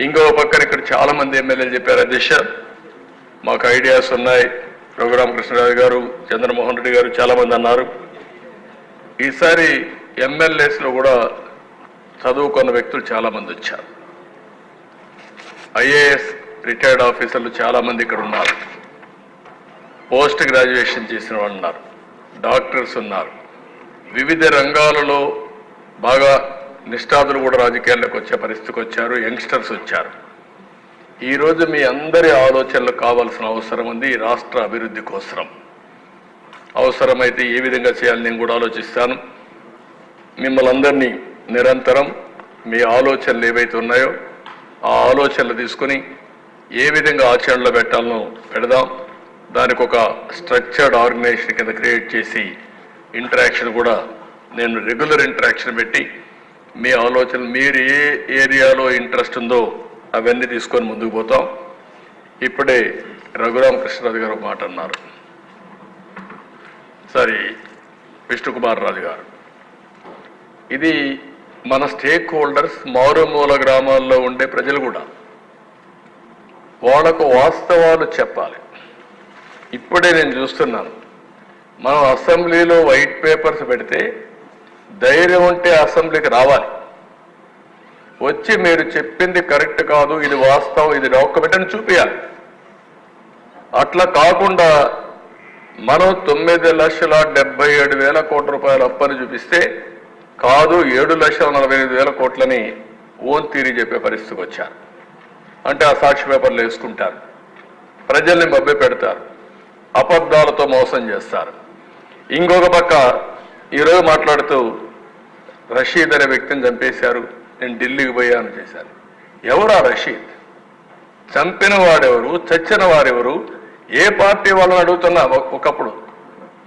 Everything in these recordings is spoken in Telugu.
ఇంకో పక్కన ఇక్కడ చాలా మంది ఎమ్మెల్యేలు చెప్పారు అధ్యక్ష మాకు ఐడియాస్ ఉన్నాయి. రఘురామకృష్ణరాజు గారు చంద్రమోహన్ రెడ్డి గారు చాలా మంది అన్నారు. ఈసారి ఎమ్మెల్యేస్లో కూడా చదువుకున్న వ్యక్తులు చాలా మంది వచ్చారు. ఐఏఎస్ రిటైర్డ్ ఆఫీసర్లు చాలా మంది ఇక్కడ ఉన్నారు. పోస్ట్ గ్రాడ్యుయేషన్ చేసిన వాళ్ళు ఉన్నారు. డాక్టర్స్ ఉన్నారు. వివిధ రంగాలలో బాగా నిష్ఠాతులు కూడా రాజకీయాల్లోకి వచ్చే పరిస్థితికి వచ్చారు యంగ్స్టర్స్ వచ్చారు. ఈరోజు మీ అందరి ఆలోచనలు కావాల్సిన అవసరం ఉంది ఈ రాష్ట్ర అభివృద్ధి కోసరం. అవసరమైతే ఏ విధంగా చేయాలని నేను కూడా ఆలోచిస్తాను. మిమ్మల్ని అందరినీ నిరంతరం మీ ఆలోచనలు ఏవైతే ఉన్నాయో ఆ ఆలోచనలు తీసుకుని ఏ విధంగా ఆచరణలో పెట్టాలనో పెడదాం. దానికి ఒక స్ట్రక్చర్డ్ ఆర్గనైజేషన్ కింద క్రియేట్ చేసి ఇంటరాక్షన్ కూడా నేను రెగ్యులర్ ఇంటరాక్షన్ పెట్టి మీ ఆలోచనలు మీరు ఏ ఏరియాలో ఇంట్రెస్ట్ ఉందో అవన్నీ తీసుకొని ముందుకు పోతాం. ఇప్పుడే రఘురామకృష్ణరాజు గారు మాట అన్నారు. సారీ విష్ణుకుమార్ రాజు గారు. ఇది మన స్టేక్ హోల్డర్స్ మారుమూల గ్రామాల్లో ఉండే ప్రజలు కూడా. వాళ్ళకు వాస్తవాలు చెప్పాలి. ఇప్పుడే నేను చూస్తున్నాను. మనం అసెంబ్లీలో వైట్ పేపర్స్ పెడితే ధైర్యం ఉంటే అసెంబ్లీకి రావాలి. వచ్చి మీరు చెప్పింది కరెక్ట్ కాదు ఇది వాస్తవం ఇది డాక్యుమెంట్ అని చూపించాలి అట్లా కాకుండా మనం తొమ్మిది లక్షల డెబ్బై ఏడు వేల కోట్ల రూపాయల అప్పని చూపిస్తే కాదు ఏడు లక్షల నలభై ఐదు వేల కోట్లని ఓన్ తీరి చెప్పే పరిస్థితికి వచ్చారు. అంటే ఆ సాక్షి పేపర్లు వేసుకుంటారు. ప్రజల్ని మభ్య పెడతారు. అబద్ధాలతో మోసం చేస్తారు. ఇంకొక పక్క ఈరోజు మాట్లాడుతూ రషీద్ అనే వ్యక్తిని చంపేశారు. నేను ఢిల్లీకి పోయాను చేశాను ఎవరు రషీద్? చంపిన వాడెవరు చచ్చిన వారెవరు ఏ పార్టీ వాళ్ళని అడుగుతున్నా? ఒకప్పుడు.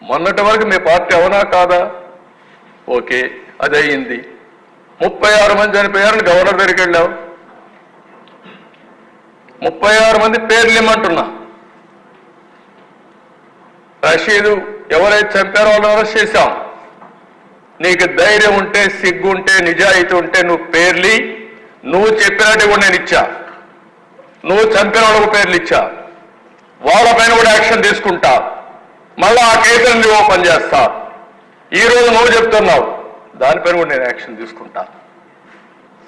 మొన్నటి వరకు మీ పార్టీ అవునా కాదా? ఓకే అది అయ్యింది ముప్పై ఆరు మంది చనిపోయారని గవర్నర్ దగ్గరికి వెళ్ళావు. ముప్పై ఆరు మంది పేర్లు ఇమ్మంటున్నా. రషీదు ఎవరైతే చంపారో వాళ్ళు అరెస్ట్ చేశాం. నీకు ధైర్యం ఉంటే సిగ్గు ఉంటే నిజాయితీ ఉంటే నువ్వు పేర్లి నువ్వు చెప్పినట్టు కూడా నేను ఇచ్చా. నువ్వు చంపిన వాళ్ళకు పేర్లు ఇచ్చా. వాళ్ళపైన కూడా యాక్షన్ తీసుకుంటా. మళ్ళా ఆ కేసులను ఓపెన్ చేస్తా. ఈ రోజు నువ్వు చెప్తున్నావు. దానిపైన కూడా నేను యాక్షన్ తీసుకుంటా.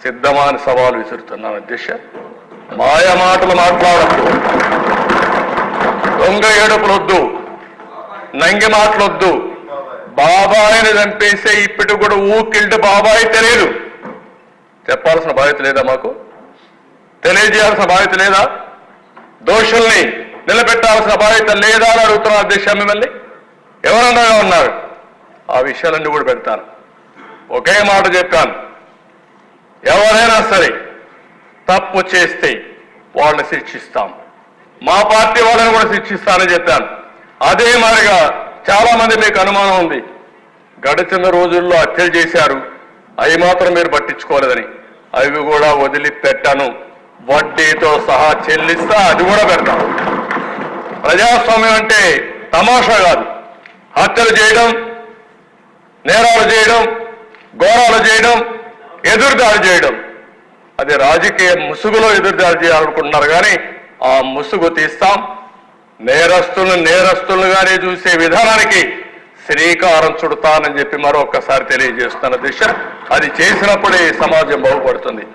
సిద్ధమా అని సవాలు విసురుతున్నాను అధ్యక్ష మాయ మాటలు మాట్లాడద్దు. దొంగ ఏడుపులొద్దు. నంగి మాటలొద్దు. బాబాయిని చంపేసే ఇప్పటి కూడా ఊకిల్డ్ బాబాయి తెలియదు. చెప్పాల్సిన బాధ్యత లేదా మాకు? తెలియజేయాల్సిన బాధ్యత లేదా? దోషుల్ని నిలబెట్టాల్సిన బాధ్యత లేదా అని అడుగుతున్నారు అధ్యక్ష మిమ్మల్ని? ఎవరన్నా ఉన్నారు? ఆ విషయాలన్నీ కూడా పెడతాను. ఒకే మాట చెప్పాను. ఎవరైనా సరే తప్పు చేస్తే వాళ్ళని శిక్షిస్తాం. మా పార్టీ వాళ్ళని కూడా శిక్షిస్తానని చెప్పాను. అదే మాదిరిగా చాలా మంది మీకు అనుమానం ఉంది. గడిచిన రోజుల్లో హత్యలు చేశారు. అవి మాత్రం మీరు పట్టించుకోలేదని. అవి కూడా వదిలిపెట్టాను. వడ్డీతో సహా చెల్లిస్తా అది కూడా పెడతాను ప్రజాస్వామ్యం అంటే తమాషా కాదు. హత్యలు చేయడం నేరాలు చేయడం ఘోరాలు చేయడం ఎదురుదాడి చేయడం. అది రాజకీయ ముసుగులో ఎదురుదాడి చేయాలనుకుంటున్నారు కానీ ఆ ముసుగు తీస్తాం. నేరస్తులను నేరస్తులుగానే చూసే విధానానికి శ్రీకారం చుడతానని చెప్పి మరొక్కసారి తెలియజేస్తున్న దిశ. అది చేసినప్పుడే సమాజం బాగుపడుతుంది.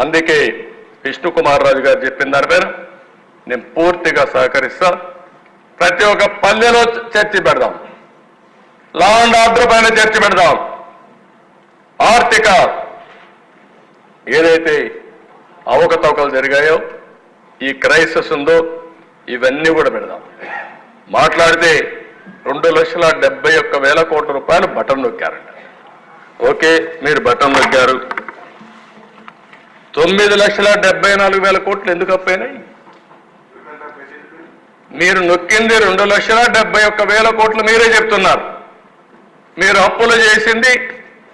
అందుకే విష్ణు కుమార్ రాజు గారు చెప్పిన దానిపైన నేను పూర్తిగా సహకరిస్తా. ప్రతి ఒక్క పల్లెలో చర్చి పెడదాం. లా అండ్ ఆర్డర్ పైన చర్చి పెడదాం. ఆర్థిక ఏదైతే అవకతవకలు జరిగాయో ఈ క్రైసిస్ ఉందో ఇవన్నీ కూడా పెడదాం. మాట్లాడితే రెండు లక్షల డెబ్బై ఒక్క వేల కోట్ల రూపాయలు బటన్ నొక్కారంట. ఓకే మీరు బటన్ నొక్కారు. తొమ్మిది లక్షల డెబ్బై నాలుగు వేల కోట్లు ఎందుకు అప్పైనాయి మీరు నొక్కింది రెండు లక్షల డెబ్బై ఒక్క వేల కోట్లు మీరే చెప్తున్నారు. మీరు అప్పులు చేసింది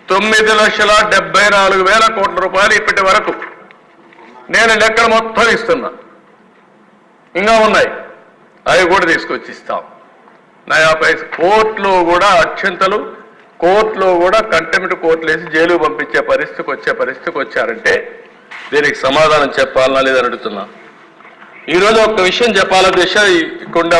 తొమ్మిది లక్షల డెబ్బై నాలుగు వేల కోట్ల రూపాయలు ఇప్పటి వరకు. నేను లెక్కలు మొత్తం ఇస్తున్నా. ఇంకా ఉన్నాయి. అవి కూడా తీసుకొచ్చి ఇస్తాం నయా పైస కోర్టులో కూడా అత్యంతలు కోర్టులో కూడా కంటెంప్ట్ కోర్టులు వేసి జైలు పంపించే పరిస్థితికి వచ్చే పరిస్థితికి వచ్చారంటే దీనికి సమాధానం చెప్పాలనా లేదని అడుగుతున్నా. ఈరోజు ఒక విషయం చెప్పాలనే దిశ కొండ